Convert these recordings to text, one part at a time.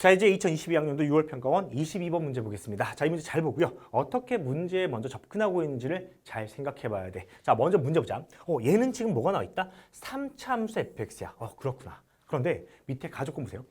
자 이제 2022학년도 6월 평가원 22번 문제 보겠습니다. 자 이 문제 잘 보고요. 어떻게 문제에 먼저 접근하고 있는지를 잘 생각해 봐야 돼. 자 먼저 문제 보자. 어 얘는 지금 뭐가 나와 있다? 3차함수 fx야. 어 그렇구나. 그런데 밑에 가족권 보세요.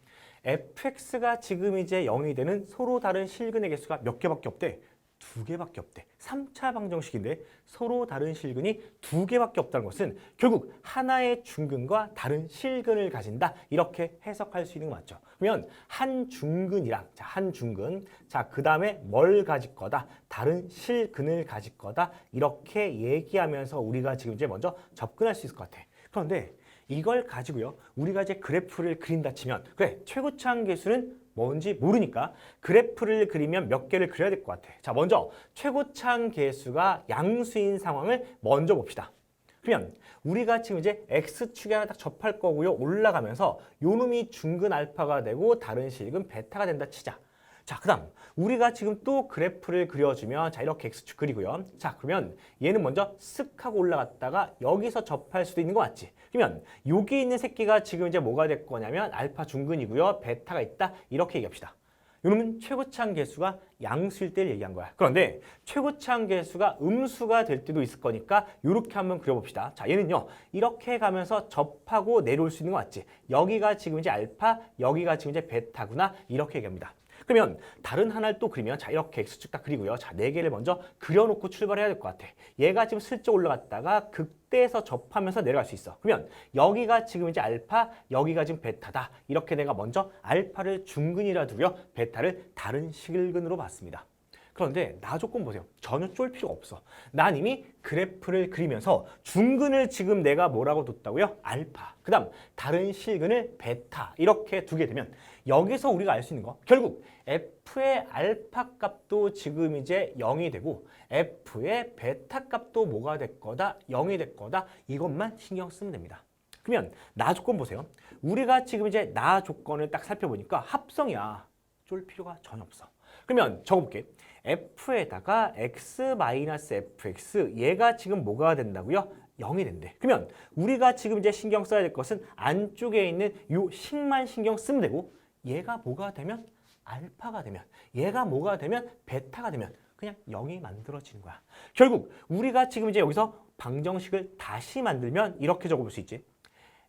fx가 지금 이제 0이 되는 서로 다른 실근의 개수가 몇 개밖에 없대? 두 개밖에 없대. 3차 방정식인데 서로 다른 실근이 두 개밖에 없다는 것은 결국 하나의 중근과 다른 실근을 가진다. 이렇게 해석할 수 있는 거 맞죠? 그러면 한 중근이랑 자, 한 중근. 자, 그다음에 뭘 가질 거다? 다른 실근을 가질 거다. 이렇게 얘기하면서 우리가 지금 이제 먼저 접근할 수 있을 것 같아. 그런데 이걸 가지고요. 우리가 이제 그래프를 그린다 치면 그래, 최고차항 계수는 뭔지 모르니까 그래프를 그리면 몇 개를 그려야 될 것 같아. 자, 먼저 최고차항 계수가 양수인 상황을 먼저 봅시다. 그러면 우리가 지금 이제 x축에 하나 딱 접할 거고요. 올라가면서 요 놈이 중근 알파가 되고 다른 실근 베타가 된다 치자. 자, 그 다음 우리가 지금 또 그래프를 그려주면 자 이렇게 x축 그리고요. 자, 그러면 얘는 먼저 쓱 하고 올라갔다가 여기서 접할 수도 있는 거 맞지? 그러면 여기 있는 새끼가 지금 이제 뭐가 될 거냐면 알파 중근이고요. 베타가 있다. 이렇게 얘기합시다. 이놈은 최고차항 계수가 양수일 때를 얘기한 거야. 그런데 최고차항 계수가 음수가 될 때도 있을 거니까 이렇게 한번 그려봅시다. 자, 얘는요. 이렇게 가면서 접하고 내려올 수 있는 거 맞지? 여기가 지금 이제 알파, 여기가 지금 이제 베타구나. 이렇게 얘기합니다. 그러면 다른 하나를 또 그리면 자 이렇게 x축 딱 그리고요. 자 네 개를 먼저 그려놓고 출발해야 될 것 같아. 얘가 지금 슬쩍 올라갔다가 극 대에서 접하면서 내려갈 수 있어. 그러면 여기가 지금 이제 알파, 여기가 지금 베타다. 이렇게 내가 먼저 알파를 중근이라 두고요. 베타를 다른 실근으로 봤습니다. 그런데 나 조건 보세요. 전혀 쫄 필요가 없어. 난 이미 그래프를 그리면서 중근을 지금 내가 뭐라고 뒀다고요? 알파. 그 다음 다른 실근을 베타 이렇게 두게 되면 여기서 우리가 알 수 있는 거 결국 f의 알파 값도 지금 이제 0이 되고 f의 베타 값도 뭐가 될 거다? 0이 될 거다. 이것만 신경 쓰면 됩니다. 그러면 나 조건 보세요. 우리가 지금 이제 나 조건을 딱 살펴보니까 합성이야. 쫄 필요가 전혀 없어. 그러면 적어볼게. F에다가 x-fx 얘가 지금 뭐가 된다고요? 0이 된대. 그러면 우리가 지금 이제 신경 써야 될 것은 안쪽에 있는 요 식만 신경 쓰면 되고 얘가 뭐가 되면 알파가 되면 얘가 뭐가 되면 베타가 되면 그냥 0이 만들어지는 거야. 결국 우리가 지금 이제 여기서 방정식을 다시 만들면 이렇게 적어볼 수 있지.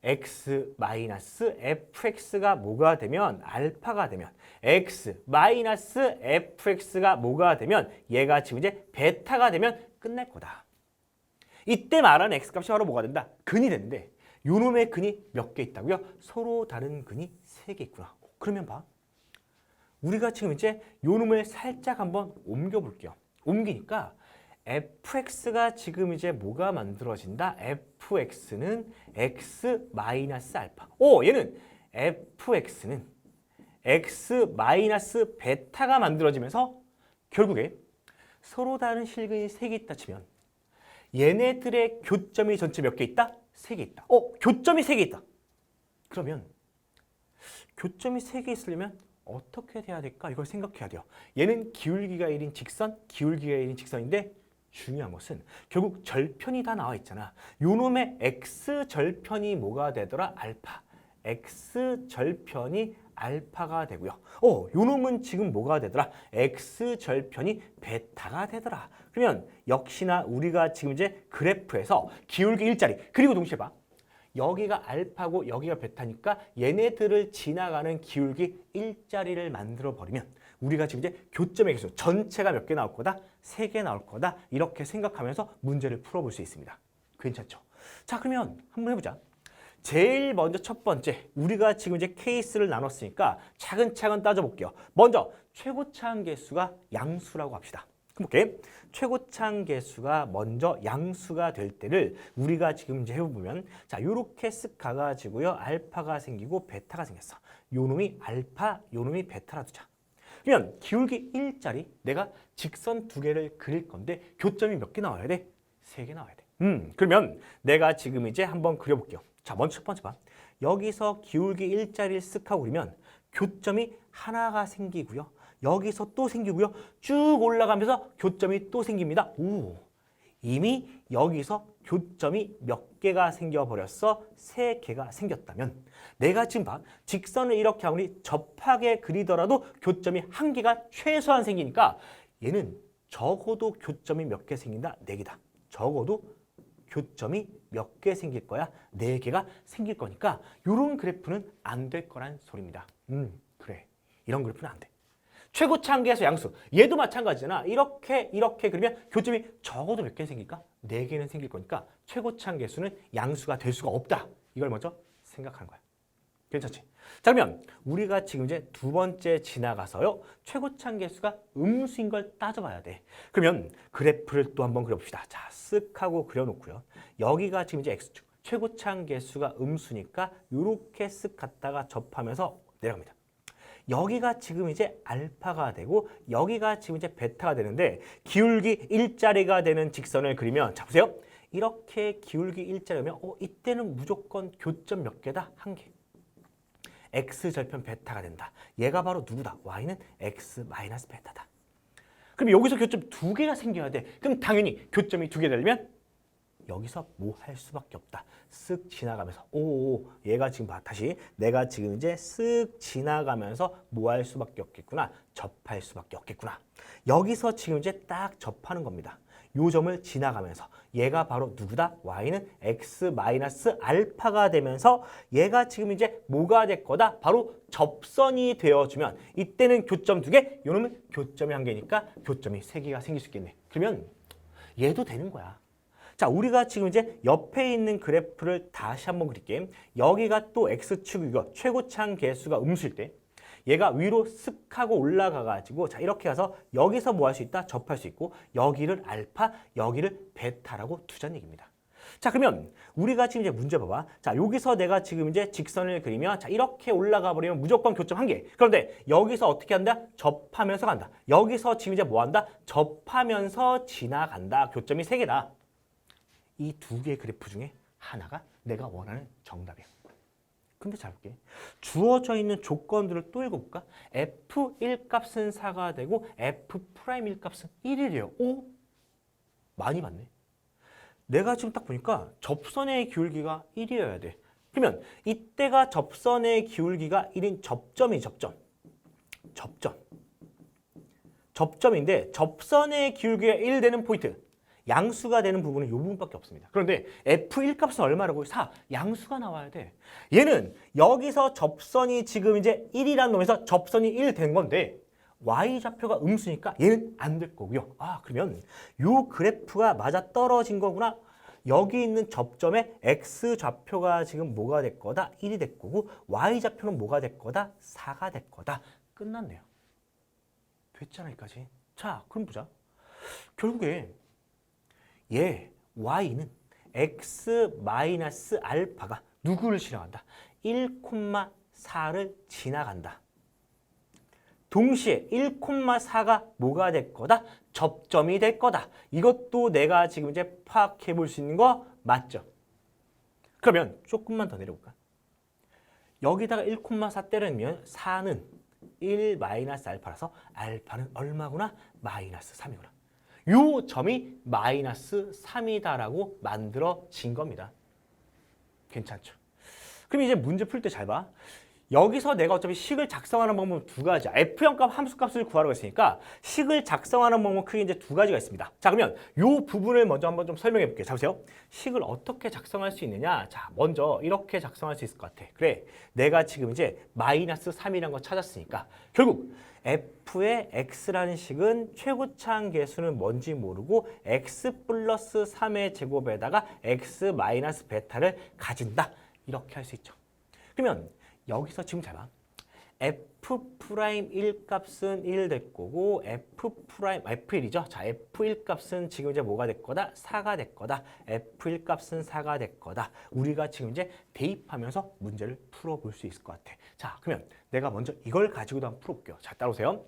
X 마이너스 fx가 뭐가 되면 알파가 되면 x 마이너스 fx가 뭐가 되면 얘가 지금 이제 베타가 되면 끝날 거다. 이때 말하는 x 값이 바로 뭐가 된다? 근이 되는데 요놈의 근이 몇 개 있다고요? 서로 다른 근이 세 개 있구나. 그러면 봐. 우리가 지금 이제 요놈을 살짝 한번 옮겨 볼게요. 옮기니까 fx가 지금 이제 뭐가 만들어진다? fx는 x 마이너스 알파. 오, 얘는 fx는 x 마이너스 베타가 만들어지면서 결국에 서로 다른 실근이 세 개 있다 치면 얘네들의 교점이 전체 몇 개 있다? 세 개 있다. 어, 교점이 세 개 있다. 그러면 교점이 세 개 있으려면 어떻게 돼야 될까? 이걸 생각해야 돼요. 얘는 기울기가 1인 직선, 기울기가 1인 직선인데 중요한 것은 결국 절편이 다 나와 있잖아. 요놈의 x 절편이 뭐가 되더라? 알파. x 절편이 알파가 되고요. 어, 요놈은 지금 뭐가 되더라? x 절편이 베타가 되더라. 그러면 역시나 우리가 지금 이제 그래프에서 기울기 일자리 그리고 동시에 봐. 여기가 알파고 여기가 베타니까 얘네들을 지나가는 기울기 일자리를 만들어 버리면 우리가 지금 이제 교점의 개수 전체가 몇 개 나올 거다? 세 개 나올 거다. 이렇게 생각하면서 문제를 풀어볼 수 있습니다. 괜찮죠? 자, 그러면 한번 해보자. 제일 먼저 첫 번째, 우리가 지금 이제 케이스를 나눴으니까 차근차근 따져볼게요. 먼저 최고차항 개수가 양수라고 합시다. 그럼 볼게. 최고차항 개수가 먼저 양수가 될 때를 우리가 지금 이제 해보면 자 요렇게 쓱 가가지고요 알파가 생기고 베타가 생겼어. 요 놈이 알파, 요 놈이 베타라 두자. 그러면 기울기 일자리 내가 직선 두 개를 그릴 건데 교점이 몇 개 나와야 돼? 세 개 나와야 돼. 음 그러면 내가 지금 이제 한번 그려볼게요. 자 먼저 첫 번째 봐. 여기서 기울기 일자리를 쓱 하고 그리면 교점이 하나가 생기고요. 여기서 또 생기고요. 쭉 올라가면서 교점이 또 생깁니다. 오, 이미 여기서 교점이 몇 개가 생겨버렸어? 세 개가 생겼다면 내가 지금 봐 직선을 이렇게 아무리 접하게 그리더라도 교점이 한 개가 최소한 생기니까 얘는 적어도 교점이 몇 개 생긴다? 네 개다. 적어도 교점이 몇 개 생길 거야? 네 개가 생길 거니까 이런 그래프는 안 될 거란 소리입니다. 음, 그래. 이런 그래프는 안 돼. 최고차항계에서 양수. 얘도 마찬가지잖아. 이렇게 이렇게 그러면 교점이 적어도 몇 개 생길까? 네 개는 생길 거니까 최고차항계수는 양수가 될 수가 없다. 이걸 먼저 생각하는 거야. 괜찮지? 자 그러면 우리가 지금 이제 두 번째 지나가서요. 최고차항계수가 음수인 걸 따져봐야 돼. 그러면 그래프를 또 한번 그려봅시다. 자, 쓱 하고 그려놓고요. 여기가 지금 이제 x축. 최고차항계수가 음수니까 이렇게 쓱 갔다가 접하면서 내려갑니다. 여기가 지금 이제 알파가 되고 여기가 지금 이제 베타가 되는데 기울기 일자리가 되는 직선을 그리면 자 보세요. 이렇게 기울기 일자리면 어 이때는 무조건 교점 몇 개다? 한 개. x 절편 베타가 된다. 얘가 바로 누구다? y는 x 마이너스 베타다. 그럼 여기서 교점 두 개가 생겨야 돼. 그럼 당연히 교점이 두 개 되려면 여기서 뭐 할 수밖에 없다. 쓱 지나가면서 오 얘가 지금 봐 다시 내가 지금 이제 쓱 지나가면서 뭐 할 수밖에 없겠구나. 접할 수밖에 없겠구나. 여기서 지금 이제 딱 접하는 겁니다. 요 점을 지나가면서 얘가 바로 누구다? y는 x 마이너스 알파가 되면서 얘가 지금 이제 뭐가 될 거다? 바로 접선이 되어주면 이때는 교점 두 개, 요놈은 교점이 한 개니까 교점이 세 개가 생길 수 있겠네. 그러면 얘도 되는 거야. 자, 우리가 지금 이제 옆에 있는 그래프를 다시 한번 그릴게. 여기가 또 x축이고 최고차항 개수가 음수일 때 얘가 위로 쓱 하고 올라가 가지고 자, 이렇게 가서 여기서 뭐 할 수 있다? 접할 수 있고 여기를 알파, 여기를 베타라고 두자는 얘기입니다. 자, 그러면 우리가 지금 이제 문제 봐봐. 자, 여기서 내가 지금 이제 직선을 그리면 자, 이렇게 올라가 버리면 무조건 교점 한 개. 그런데 여기서 어떻게 한다? 접하면서 간다. 여기서 지금 이제 뭐 한다? 접하면서 지나간다. 교점이 세 개다. 이 두 개의 그래프 중에 하나가 내가 원하는 정답이야. 근데 잘 볼게. 주어져 있는 조건들을 또 읽어볼까? F1 값은 4가 되고 F'1 값은 1이래요. 오? 많이 맞네. 내가 지금 딱 보니까 접선의 기울기가 1이어야 돼. 그러면 이때가 접선의 기울기가 1인 접점이 접점. 접점. 접점인데 접선의 기울기가 1 되는 포인트. 양수가 되는 부분은 이 부분밖에 없습니다. 그런데 F1 값은 얼마라고? 4. 양수가 나와야 돼. 얘는 여기서 접선이 지금 이제 1이라는 놈에서 접선이 1 된 건데 y좌표가 음수니까 얘는 안 될 거고요. 아 그러면 요 그래프가 맞아 떨어진 거구나. 여기 있는 접점의 x좌표가 지금 뭐가 될 거다? 1이 될 거고 y좌표는 뭐가 될 거다? 4가 될 거다. 끝났네요. 됐잖아 여기까지. 자 그럼 보자. 결국에 얘 y는 x 마이너스 알파가 누구를 지나간다? 1,4를 지나간다. 동시에 1,4가 뭐가 될 거다? 접점이 될 거다. 이것도 내가 지금 이제 파악해 볼 수 있는 거 맞죠? 그러면 조금만 더 내려볼까? 여기다가 1,4 때리면 4는 1 마이너스 알파라서 알파는 얼마구나? 마이너스 3이구나. 요 점이 마이너스 3이다라고 만들어진 겁니다. 괜찮죠? 그럼 이제 문제 풀 때 잘 봐. 여기서 내가 어차피 식을 작성하는 방법은 두 가지야. F형 값 함수 값을 구하라고 했으니까 식을 작성하는 방법은 크게 이제 두 가지가 있습니다. 자, 그러면 요 부분을 먼저 한번 좀 설명해 볼게요. 자, 보세요. 식을 어떻게 작성할 수 있느냐? 자, 먼저 이렇게 작성할 수 있을 것 같아. 그래, 내가 지금 이제 마이너스 3이라는 거 찾았으니까 결국 f의 x라는 식은 최고차항 계수는 뭔지 모르고 x 플러스 3의 제곱에다가 x 마이너스 베타를 가진다. 이렇게 할 수 있죠. 그러면 여기서 지금 잘 봐. f 프라임 1 값은 1 될 거고 f 프라임 f1이죠. 자, f1 값은 지금 이제 뭐가 될 거다? 4가 될 거다. f1 값은 4가 될 거다. 우리가 지금 이제 대입하면서 문제를 풀어 볼 수 있을 것 같아. 자, 그러면 내가 먼저 이걸 가지고도 한번 풀어 볼게요. 자, 따라오세요.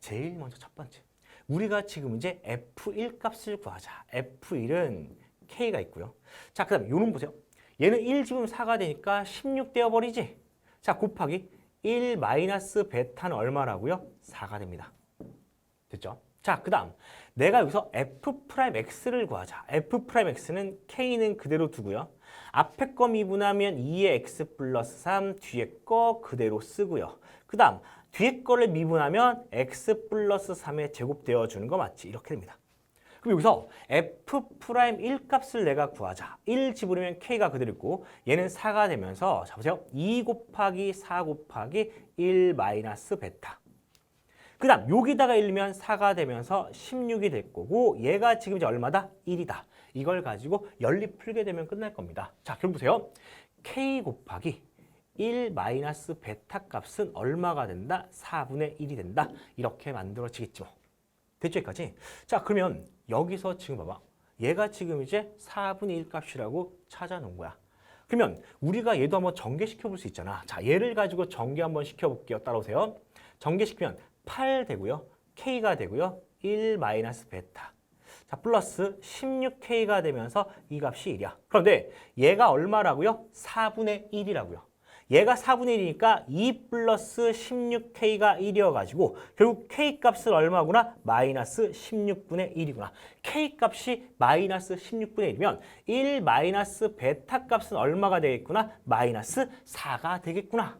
제일 먼저 첫 번째. 우리가 지금 이제 f1 값을 구하자. f1은 k가 있고요. 자, 그 다음에 요놈 보세요. 얘는 1 집으면 4가 되니까 16 되어 버리지. 자, 곱하기 1 마이너스 베타는 얼마라고요? 4가 됩니다. 됐죠? 자, 그 다음 내가 여기서 f 프라임 x를 구하자. f 프라임 x는 k는 그대로 두고요. 앞에 거 미분하면 2의 x 플러스 3, 뒤에 거 그대로 쓰고요. 그 다음 뒤에 거를 미분하면 x 플러스 3의 제곱 되어 주는 거 맞지? 이렇게 됩니다. 그럼 여기서 f 프라임 1 값을 내가 구하자. 1 집으려면 k가 그대로 있고 얘는 4가 되면서 자 보세요. 2 곱하기 4 곱하기 1 마이너스 베타. 그 다음 여기다가 1면 4가 되면서 16이 될 거고 얘가 지금 이제 얼마다? 1이다. 이걸 가지고 연립 풀게 되면 끝날 겁니다. 자, 결국 보세요. k 곱하기 1 마이너스 베타 값은 얼마가 된다? 4분의 1이 된다. 이렇게 만들어지겠죠. 여기까지? 자, 그러면 여기서 지금 봐봐. 얘가 지금 이제 4분의 1 값이라고 찾아놓은 거야. 그러면 우리가 얘도 한번 전개시켜 볼 수 있잖아. 자, 얘를 가지고 전개 한번 시켜볼게요. 따라오세요. 전개시키면 8 되고요. k가 되고요. 1 마이너스 베타. 자, 플러스 16k가 되면서 이 값이 1이야. 그런데 얘가 얼마라고요? 4분의 1이라고요. 얘가 4분의 1이니까 2 플러스 16k가 1이어가지고 결국 k 값은 얼마구나? 마이너스 16분의 1이구나. k 값이 마이너스 16분의 1이면 1 마이너스 베타 값은 얼마가 되겠구나? 마이너스 4가 되겠구나.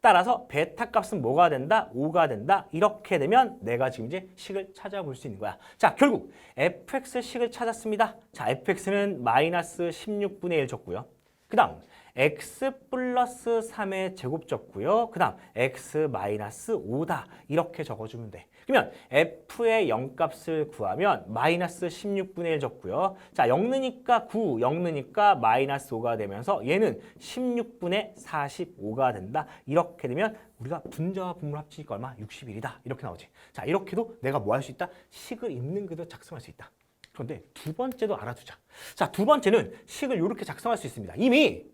따라서 베타 값은 뭐가 된다? 5가 된다. 이렇게 되면 내가 지금 이제 식을 찾아볼 수 있는 거야. 자, 결국 fx 식을 찾았습니다. 자, fx는 마이너스 16분의 1 줬고요. 그 다음 x 플러스 3의 제곱 적고요. 그 다음 x 마이너스 5다. 이렇게 적어주면 돼. 그러면 f의 0값을 구하면 마이너스 16분의 1 적고요. 자, 0느니까 9, 0느니까 마이너스 5가 되면서 얘는 16분의 45가 된다. 이렇게 되면 우리가 분자와 분모를 합치니까 얼마? 61이다. 이렇게 나오지. 자, 이렇게도 내가 뭐 할 수 있다? 식을 있는 그대로 작성할 수 있다. 그런데 두 번째도 알아두자. 자, 두 번째는 식을 이렇게 작성할 수 있습니다. 이미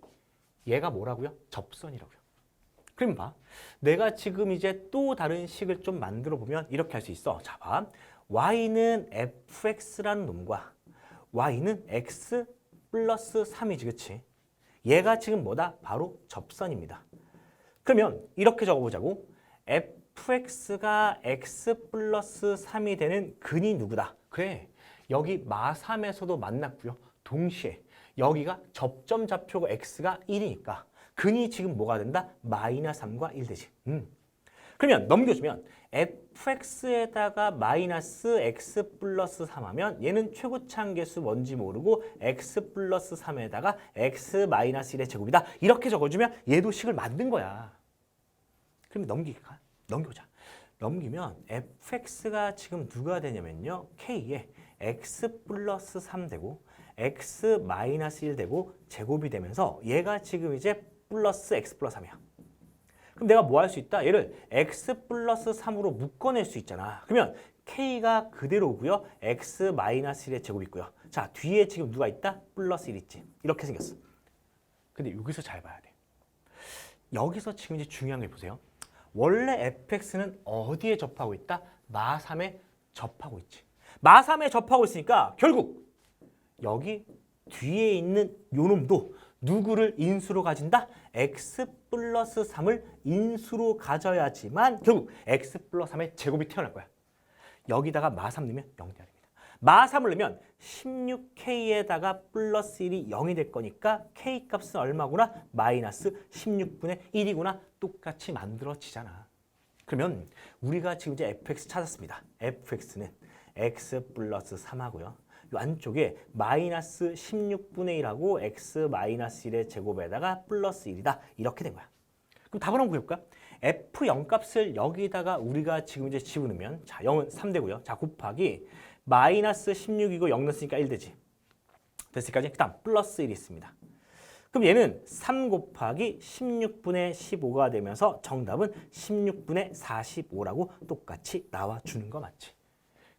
얘가 뭐라고요? 접선이라고요. 그럼 봐. 내가 지금 이제 또 다른 식을 좀 만들어 보면 이렇게 할 수 있어. 자, 봐. y는 fx라는 놈과 y는 x 플러스 3이지, 그치? 얘가 지금 뭐다? 바로 접선입니다. 그러면 이렇게 적어보자고. fx가 x 플러스 3이 되는 근이 누구다? 그래. 여기 마3에서도 만났고요. 동시에 여기가 접점 좌표가 x가 1이니까 근이 지금 뭐가 된다? 마이너스 3과 1 되지. 음. 그러면 넘겨주면 fx에다가 마이너스 x 플러스 3 하면 얘는 최고차항계수 뭔지 모르고 x 플러스 3에다가 x 마이너스 1의 제곱이다. 이렇게 적어주면 얘도 식을 만든 거야. 그러면 넘기까? 넘겨보자. 넘기면 fx가 지금 누가 되냐면요. k에 x 플러스 3 되고 x 마이너스 1 되고 제곱이 되면서 얘가 지금 이제 플러스 x 플러스 3이야. 그럼 내가 뭐 할 수 있다? 얘를 x 플러스 3으로 묶어낼 수 있잖아. 그러면 k가 그대로고요. x 마이너스 1의 제곱 있고요. 자, 뒤에 지금 누가 있다? 플러스 1 있지. 이렇게 생겼어. 근데 여기서 잘 봐야 돼. 여기서 지금 이제 중요한 걸 보세요. 원래 fx는 어디에 접하고 있다? 마3에 접하고 있지. 마3에 접하고 있으니까 결국 여기 뒤에 있는 요 놈도 누구를 인수로 가진다? x 플러스 3을 인수로 가져야지만 결국 x 플러스 3의 제곱이 태어날 거야. 여기다가 마3 넣으면 0이 됩니다. 마3을 넣으면 16k에다가 플러스 1이 0이 될 거니까 k 값은 얼마구나? 마이너스 16분의 1이구나. 똑같이 만들어지잖아. 그러면 우리가 지금 이제 fx 찾았습니다. fx는 x 플러스 3하고요. 이 안쪽에 마이너스 16분의 1하고 x 마이너스 1의 제곱에다가 플러스 1이다. 이렇게 된 거야. 그럼 답을 한번 구해볼까? f0 값을 여기다가 우리가 지금 이제 집어넣으면 자 0은 3 되고요. 자 곱하기 마이너스 16이고 0 넣었으니까 1 되지. 됐을까지? 그 다음 플러스 1이 있습니다. 그럼 얘는 3 곱하기 16분의 15가 되면서 정답은 16분의 45라고 똑같이 나와주는 거 맞지?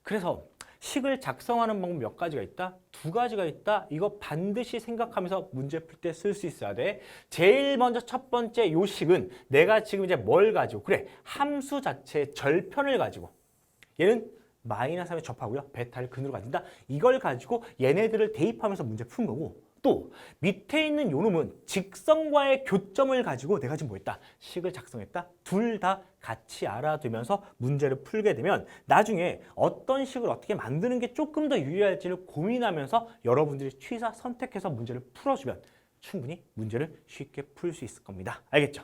그래서 식을 작성하는 방법 몇 가지가 있다? 두 가지가 있다. 이거 반드시 생각하면서 문제 풀 때 쓸 수 있어야 돼. 제일 먼저 첫 번째 요 식은 내가 지금 이제 뭘 가지고 그래 함수 자체의 절편을 가지고 얘는 마이너스 3에 접하고요. 베타를 근으로 가진다. 이걸 가지고 얘네들을 대입하면서 문제 푼 거고 또 또 밑에 있는 요놈은 직선과의 교점을 가지고 내가 지금 뭐 했다? 식을 작성했다? 둘 다 같이 알아두면서 문제를 풀게 되면 나중에 어떤 식을 어떻게 만드는 게 조금 더 유리할지를 고민하면서 여러분들이 취사 선택해서 문제를 풀어주면 충분히 문제를 쉽게 풀 수 있을 겁니다. 알겠죠?